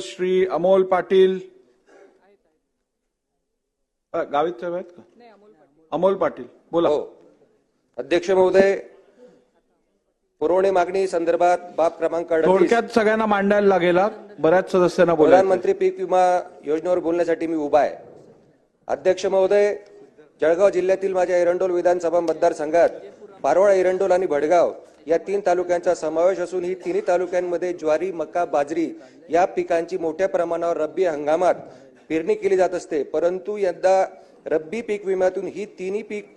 श्री अमोल पाटील. गावित साहेब आहेत का? अमोल पाटील बोला. हो. अध्यक्ष महोदय पुरवणी मागणी संदर्भात बाब क्रमांक थोडक्यात सगळ्यांना मांडायला लागेल. बऱ्याच सदस्यांना बोला प्रधानमंत्री पीक विमा योजनेवर बोलण्यासाठी मी उभा आहे. अध्यक्ष महोदय जळगाव जिल्ह्यातील माझ्या एरंडोल विधानसभा मतदारसंघात पारोळा एरंडोल आणि भडगाव या तीन तालुक्यांचा समावेश असून ही तिन्ही तालुक्यांमध्ये ज्वारी मका बाजरी या पिकांची मोठ्या प्रमाणावर रब्बी हंगामात पेरणी केली जात असते. परंतु यंदा रब्बी पीक विम्यातून ही तिन्ही पीक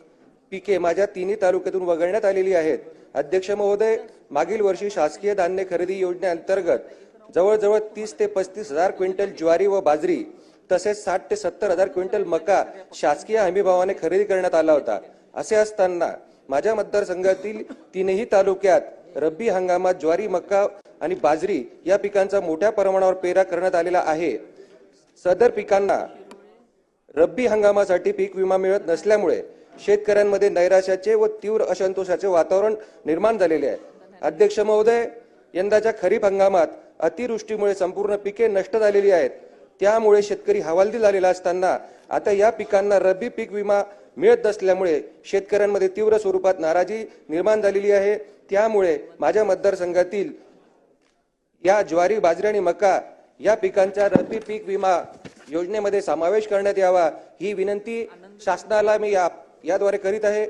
पिके माझ्या तिन्ही तालुक्यातून वगळण्यात आलेली आहेत. अध्यक्ष महोदय मागील वर्षी शासकीय धान्य खरेदी योजनेअंतर्गत जवळजवळ तीस ते पस्तीस हजार क्विंटल ज्वारी व बाजरी तसेच साठ ते सत्तर हजार क्विंटल मका शासकीय हमीभावाने खरेदी करण्यात आला होता. असे असताना माझ्या मतदारसंघातील तीनही तालुक्यात रब्बी हंगामात ज्वारी मका आणि बाजरी या पिकांचा मोठ्या प्रमाणावर पेरा करण्यात आलेला आहे. सदर पिकांना रब्बी हंगामासाठी पीक विमा मिळत नसल्यामुळे शेतकऱ्यांमध्ये नैराश्याचे व तीव्र असंतोषाचे वातावरण निर्माण झालेले आहे. अध्यक्ष महोदय यंदाच्या खरीप हंगामात अतिवृष्टीमुळे संपूर्ण पिके नष्ट झालेली आहेत. त्यामुळे शेतकरी हवालदिल झालेला असताना आता या पिकांना रब्बी पीक विमा मिळत नसल्यामुळे शेतकऱ्यांमध्ये तीव्र स्वरूपात नाराजी निर्माण झालेली आहे. त्यामुळे माझ्या मतदारसंघातील या ज्वारी बाजरी आणि मका या पिकांचा रब्बी पीक विमा योजनेमध्ये समावेश करण्यात यावा ही विनंती शासनाला मी याद्वारे करीत आहे.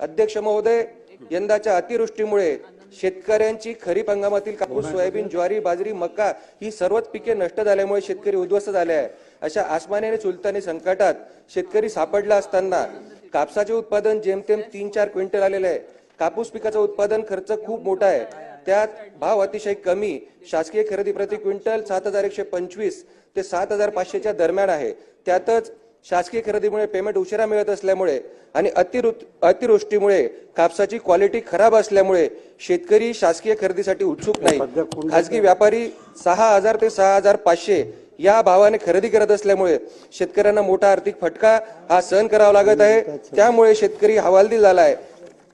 अध्यक्ष महोदय यंदाच्या अतिवृष्टीमुळे शेतकऱ्यांची खरीप हंगामातील कापूस सोयाबीन ज्वारी बाजरी मका ही सर्वच पिके नष्ट झाल्यामुळे शेतकरी उद्ध्वस्त झाले आहे. अशा आसमानी आणि सुलतानी संकटात शेतकरी सापडला असताना कापसाचे उत्पादन जेमतेम तीन चार क्विंटल आलेले आहे. कापूस पिकाचं उत्पादन खर्च खूप मोठा आहे. त्यात भाव अतिशय कमी. शासकीय खरेदी प्रति क्विंटल सात हजार एकशे पंचवीस ते सात हजार पाचशेच्या दरम्यान आहे. त्यातच शासकीय खरेदीमुळे पेमेंट उशिरा मिळत असल्यामुळे आणि अतिवृ अतिवृष्टीमुळे कापसाची क्वालिटी खराब असल्यामुळे शेतकरी शासकीय खरेदीसाठी उत्सुक नाही. खासगी व्यापारी सहा हजार ते सहा हजार पाचशे या भावाने खरेदी करत असल्यामुळे शेतकऱ्यांना मोठा आर्थिक फटका हा सहन करावा लागत आहे. त्यामुळे शेतकरी हवालदिल झाला आहे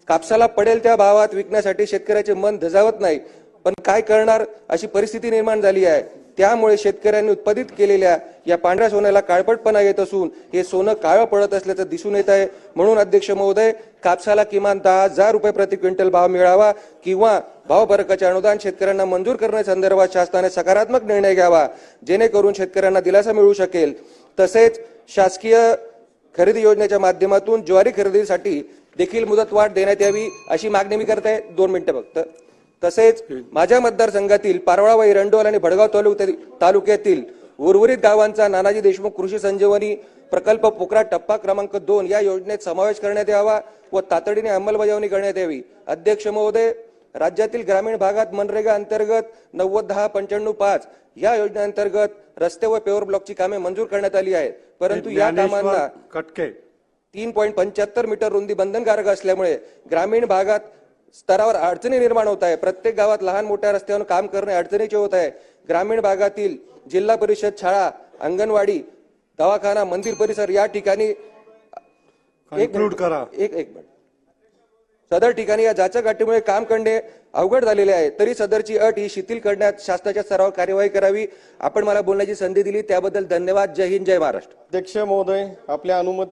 कापसाला पडेल त्या भावात विकण्यासाठी शेतकऱ्याचे मन धजावत नाही. पण काय करणार अशी परिस्थिती निर्माण झाली आहे. त्यामुळे शेतकऱ्यांनी उत्पादित केलेल्या या पांढऱ्या सोन्याला काळपटपणा येत असून हे सोनं काळं पडत असल्याचं दिसून येत आहे. म्हणून अध्यक्ष महोदय कापसाला किमान दहा हजार रुपये प्रति क्विंटल भाव मिळावा किंवा भावफरकाचे अनुदान शेतकऱ्यांना मंजूर करण्यासंदर्भात शासनाने सकारात्मक निर्णय घ्यावा जेणेकरून शेतकऱ्यांना दिलासा मिळू शकेल. तसेच शासकीय खरेदी योजनेच्या माध्यमातून ज्वारी खरेदीसाठी देखील मुदतवाढ देण्यात यावी अशी मागणी मी करत आहे. दोन मिनिटं फक्त. तसेच माझ्या मतदारसंघातील पारवळा व एरंडोल आणि भडगाव तालुक्यातील तालुक्यातील उर्वरित गावांचा नानाजी देशमुख कृषी संजीवनी प्रकल्प पोकरा टप्पा क्रमांक दोन या योजनेत समावेश करण्यात यावा व तातडीने अंमलबजावणी करण्यात यावी. अध्यक्ष महोदय राज्यातील ग्रामीण भागात मनरेगा अंतर्गत नव्वद दहा पंच्याण्णव पाच या योजनेअंतर्गत रस्ते व पेवर ब्लॉकची कामे मंजूर करण्यात आली आहेत. परंतु या कामांना कटके. तीन पॉईंट पंच्याहत्तर मीटर रुंदी बंधनकारक असल्यामुळे ग्रामीण भागात स्तरावर अडचणी निर्माण होत आहे. प्रत्येक गावात लहान मोठ्या रस्त्यावर काम करणे अडचणीचे होत आहे. ग्रामीण भागातील जिल्हा परिषद शाळा अंगणवाडी दवाखाना मंदिर परिसर या ठिकाणी एक करा. एक एक मिनिट. सदर ठिकाणी या जाचक अटीमुळे काम करणे अवघड झालेले आहे. तरी सदरची अट ही शिथिल करण्यात शासनाच्या सराव कार्यवाही करावी. आपण मला बोलण्याची संधी दिली. त्याबद्दल धन्यवाद. जय हिंद. जय महाराष्ट्र. अध्यक्ष महोदय आपल्या अनुमती